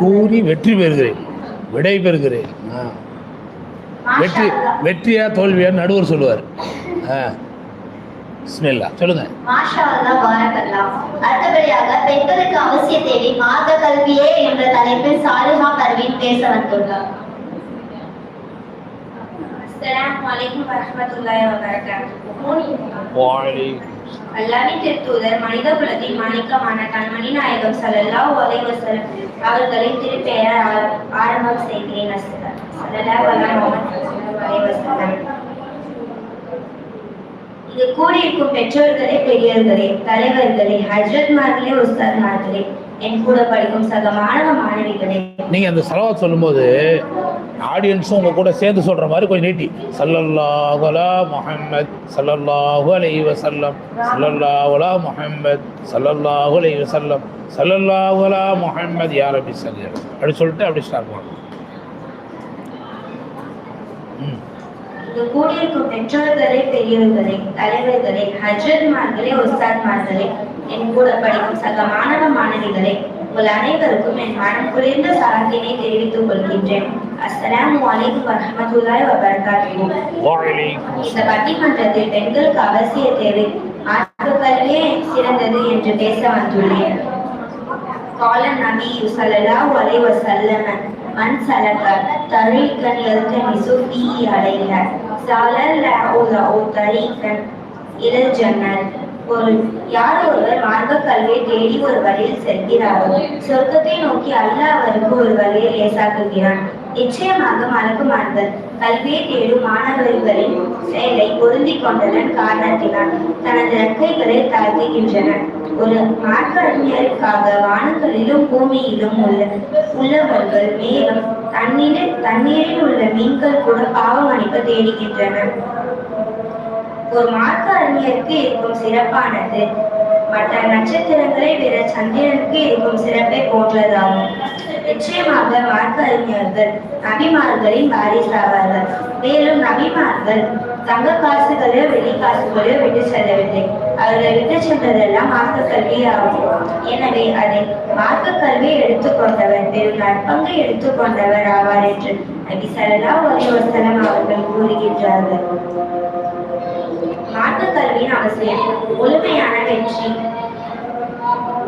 கூறி வெற்றி பெறுகிறேன். விடை பெறுகிறேன். வெற்றி. வெற்றியா தோல்வியா நடுவர் சொல்லுவார். ஆ. பிஸ்மில்லா. சொல்லுங்க. மாஷா அல்லாஹ் பாரக்கல்லாஹ். அடுத்தபடியாக பெண்களுக்கு அவசிய தேவை மார்க்க கல்வியே என்ற தலைப்பில் சாலிஹா பர்வீன் பேச வந்துள்ளார். அஸ்ஸலாமு அலைக்கும் வரஹ்மத்துல்லாஹி வபரகாத்துஹு. அல்லாவின் அல்லாஹ்வின் திருத்தூதர் மனித குலத்தின் மாணிக்கமான கண்மணி நாயகம் ஸல்லல்லாஹு அலைஹி வஸல்லம் அவர்களின் திருப்பெயர் ஆரம்பம் செய்கிறேன். இது கூடியிருக்கும் பெற்றோர்களே பெரியவர்களே தலைவர்களே ஹஜ்ரத்மார்களே உஸ்தாத்மார்களே என் கூட படிக்கும் சக மாணவ மாணவிகளே. நீங்க அந்த செலவாத் சொல்லும்போது ஆடியன்ஸும் உங்கள் கூட சேர்ந்து சொல்கிற மாதிரி கொஞ்சம் நீட்டி. சல்லல்லாஹலா முஹம்மத் சல்லல்லாஹு அலை வசல்லம் சல்லல்லாஹலா முஹம்மத் சல்லல்லாஹு அலை வசல்லம் சல்லல்லாஹலா முஹம்மத் யார் அப்படி சல்லி அப்படி சொல்லிட்டு அப்படி ஸ்டார்ட் பண்ணுவோம். ம். கூடியிருக்கும் பெற்றோர்களே பெரியவர்களே தலைவர்களே ஹஜ்ரத்மார்களே உஸ்தாத்மார்களே என் கூட படிக்கும் சக மாணவ மாணவிகளே உங்கள் அனைவருக்கும் என் மனம் குளிர்ந்த சலாத்தினை தெரிவித்துக் கொள்கின்றேன். அஸ்ஸலாமு அலைக்கும் வரஹ்மத்துல்லாஹி வபரகாத்துஹு வலைக்கும் இந்த பட்டிமன்றத்தில் பெண்களுக்கு அவசிய தேவை ஆட்சி கல்வியே சிறந்தது என்று பேச வந்துள்ளேன் قال النبي صلى الله عليه وسلم من سلك طريقا يلتمس فيه عليها سال الله له طريقا إلى الجنة ஒரு யார் ஒருவர் மார்க்க கல்வியை தேடி ஒரு வழியில் செல்கிறாரோ சொர்க்கத்தை நோக்கி அல்லாஹ் அவருக்கு ஒரு வழியை லேசாக்குகிறான் நிச்சயமாக மறக்குமார்கள். கல்வியை தேடும் மாணவர்களின் செயலை பொருந்தி கொண்டதன் காரணத்தினால் தனது இறக்கைகளை தாழ்த்துகின்றனர் ஒரு மார்க்க அறிஞருக்காக வானங்களிலும் பூமியிலும் உள்ள உள்ளவர்கள் மேலும் தண்ணீரில் தண்ணீரில் உள்ள மீன்கள் கூட பாவம் தேடுகின்றன ஒரு மார்க்க அறிஞருக்கு இருக்கும் சிறப்பானது மற்ற நட்சத்திரங்களை விட சந்திரனுக்கு இருக்கும் சிறப்பை போன்றதாகும். நிச்சயமாக மார்க்க அறிஞர்கள் நபிமார்களின் வாரிசாவார்கள் மேலும் நபிமார்கள் தங்க காசுகளோ வெள்ளி காசுகளோ விட்டு செல்லவில்லை. அவர்கள் விட்டு சென்றதெல்லாம் மார்க்க கல்வி ஆகும் எனவே அதை மார்க்க கல்வியை எடுத்துக்கொண்டவர் பெரும் நற்பங்கை எடுத்துக்கொண்டவர் ஆவார் என்று நபி ஸல்லல்லாஹு ஒரே அவர்கள் கூறுகின்றார்கள். மார்க்க கல்வி அவசியம் முழுமையான வெற்றி.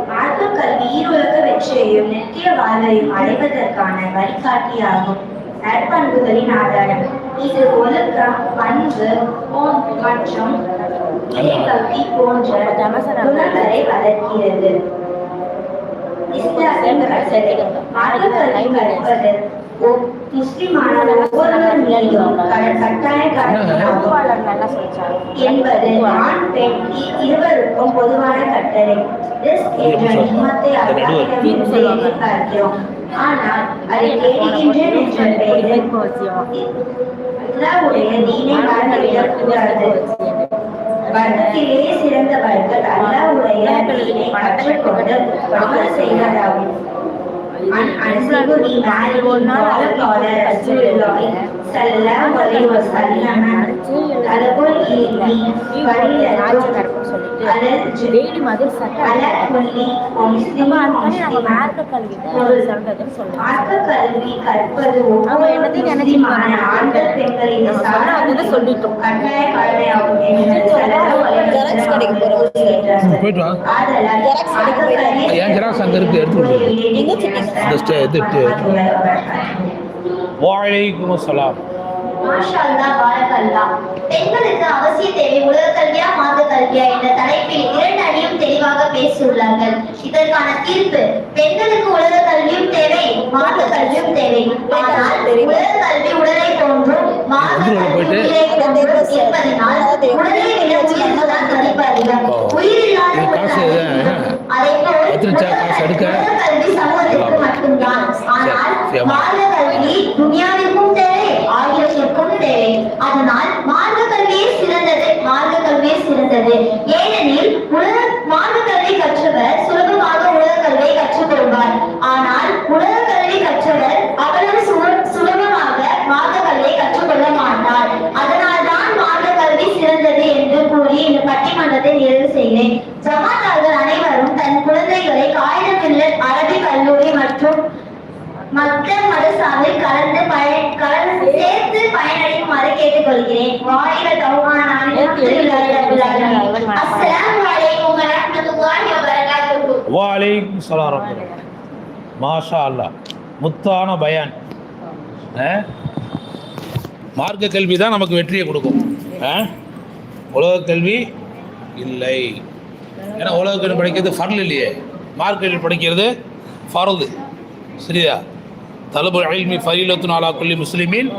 மார்க்க கல்வி ஈருலக வெற்றியையும் நித்திய வாழ்வையும் அடைவதற்கான வழிகாட்டியாகும். நற்பண்புகளின் ஆதாரம். இது ஒழுக்கம் பண்பு மற்றும் போன்ற குணங்களை வளர்க்கிறது. மார்க்க கல்வி கற்பது முஸ்லிமான ஒவ்வொருவர் மீதும் க- கட்டாய கடமையாகும் என்பது ஆண் பெண் இ- இருவருக்கும் பொதுவான கட்டளை. ரிஸ்க் என்ற நிம்மத்தை அல்லாஹ்விடமிருந்து எதிர்பார்க்கிறோம் ஆனால் அதை தேடுகின்றேன் என்ற பெயரில் அல்லாஹ்வுடைய தீனை மறந்துவிடக் கூடாது வர்க்கத்திலேயே சிறந்த வர்க்கம் அல்லாஹ்வுடைய தீனை கற்றுக்கொண்டு அமல் செய்வதாகும். ஒரு நாள் சொல்லிட்டு வேடி மாதிரி சட்டை நம்ம அதுக்கான நம்ம மார்க்க கல்வி சொல்றதுன்னு சொல்லுவோம் அவங்க என்னத்தையும் நினைச்சிருப்பாங்க ஆண்கள் பெண்களின் நம்ம சொன்னா அதுதான் சொல்லிட்டோம். கட்டாய கடமையாகும் என்று ஸல்லல்லாஹு அலைஹி வஸல்லம் அவர்கள் கூறுகின்றார்கள். போயிட்டு வா. ஆதலால் மார்க்க கல்வி ஏன் ஜெராக்ஸ் அங்க இருக்கு, எடுத்து கொடு. இந்த ஸ்டே- இது இது. வலைக்கும் அஸ்ஸலாம். மாஷா அல்லாஹ் பாரக்கல்லாஹ் பெண்களுக்கு அவசிய தேவை உலக கல்வியா மாத கல்வியா என்ற தலைப்பில் இரண்டு அணியும் தெளிவாக பேசியுள்ளார்கள். இதற்கான தீர்ப்பு பெண்களுக்கு உலக கல்வியும் தேவை மாத கல்வியும் தேவை. ஆனால் உலக கல்வி உடலை போன்றும் மாத எதிர்ல கல்வி போயிட்டு காசு எடுத்துருச்சா காசு எடுக்க? அதனால் மார்க்க கல்வியே சிறந்தது மார்க்க கல்வியே சிறந்தது. ஏனெனில் உலக மார்க்க கல்வி கற்றவர் சுலபமாக உலக கல்வியை கற்றுக்கொள்வார் ஆனால் உலக கல்வி கற்றவர் அவ்வளவு சுல- சுலபமாக மார்க்க கல்வியை கற்றுக்கொள்ள மாட்டார் அதனால்தான் மார்க்க கல்வி சிறந்தது என்று கூறி இந்த பட்டிமன்றத்தை நிறைவு செய்கிறேன் ஜமாத்தார்கள் அனைவரும் தன் குழந்தைகளை காயிதமில்லத் அரபி கல்லூரி மற்றும் மற்ற மதசாவில் கலந்து கலந்து சேர்த்து பயனடையுமாறு கேட்டுக்கொள்கிறேன். அஸ்ஸலாமு அலைக்கும் வரஹ்மத்துல்லாஹி வபரகாத்துஹு. வாலைக்கும் சலாம் மாஷா அல்லா முத்தான பயான். ஆ? மார்க்க கல்வி தான் நமக்கு வெற்றியை கொடுக்கும். ஆ? உலக கல்வி இல்லை. ஏன்னா உலக படிக்கிறது ஃபர்ல் இல்லையே. மார்க்கெட்டில் படிக்கிறது ஃபரது சரியா? தலபு அல்மி ஃபரீலத்து நாலா குல்லி முஸ்லிமின்.